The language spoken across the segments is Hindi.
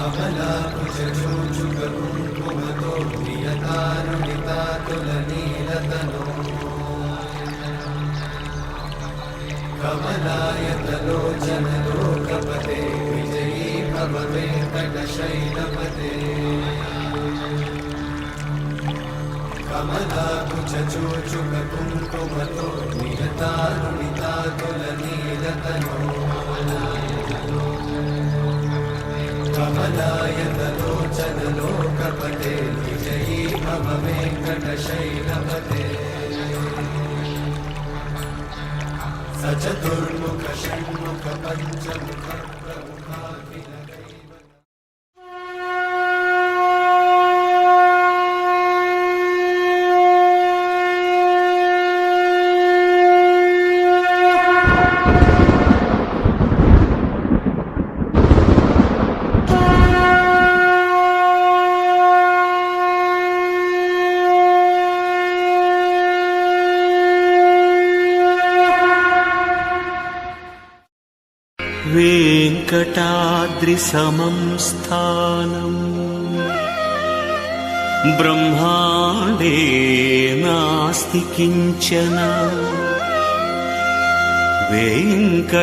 कमलाकुचूचुककुङ्कुमतो प्रियतारुणितातुलनीलतनो कमलायतलोचनलोकपते विजयी भव वेङ्कटशैलपते कमलाकुचूचुककुङ्कुमतो कमलायतलोचनलोकपते विजयी स चतुर्मुख षण्मुख पञ्चमुख प्रमुखाखिलदैव वेङ्कटाद्रिसमं स्थानम् ब्रह्माण्डे नास्ति किञ्चन वेङ्कटाद्रिसमं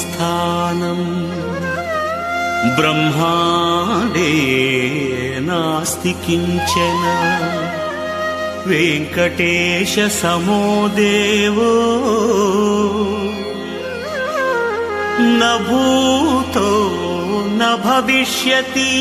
स्थानम् ब्रह्माण्डे नास्ति किञ्चन वेङ्कटेशसमो देवो भूतो न भविष्यति